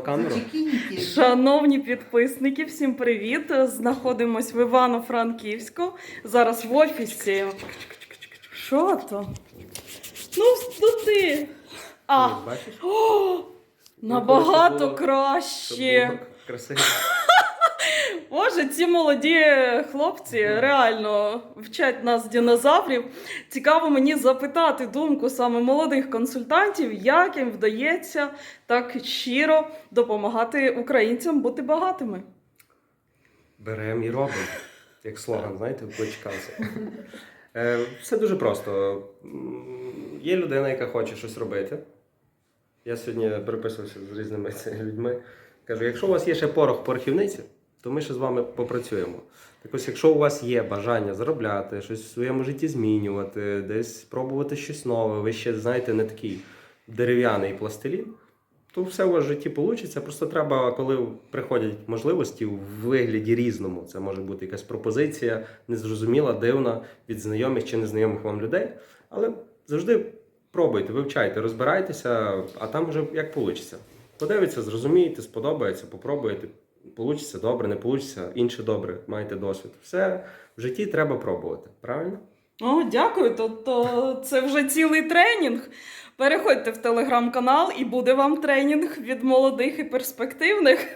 камеру. Шановні підписники, всім привіт! Знаходимось в Івано-Франківську. Зараз в офісі. Що то? Ну, ну ти. А, о, набагато було- Щоб краще. красиво. Боже, ці молоді хлопці реально вчать нас динозаврів. Цікаво мені запитати думку саме молодих консультантів, як їм вдається так щиро допомагати українцям бути багатими. Беремо і робимо. Як слоган, знаєте, в Кличкавці. Е, Все дуже просто. Є людина, яка хоче щось робити. Я сьогодні переписувався з різними людьми. Кажу, якщо у вас є ще порох порохівниці, то ми ще з вами попрацюємо. Так ось, якщо у вас є бажання заробляти, щось в своєму житті змінювати, десь пробувати щось нове, ви ще знаєте, не такий дерев'яний пластилін, то все у вас в житті вийде. Просто треба, коли приходять можливості в вигляді різному. Це може бути якась пропозиція, незрозуміла, дивна від знайомих чи незнайомих вам людей. Але завжди пробуйте, вивчайте, розбирайтеся, а там вже як вийде. Подивіться, зрозумієте, сподобається, попробуєте. Получиться добре, не получиться, інше добре, маєте досвід. Все в житті треба пробувати, правильно? О, дякую. То, то це вже цілий тренінг. Переходьте в телеграм-канал і буде вам тренінг від молодих і перспективних.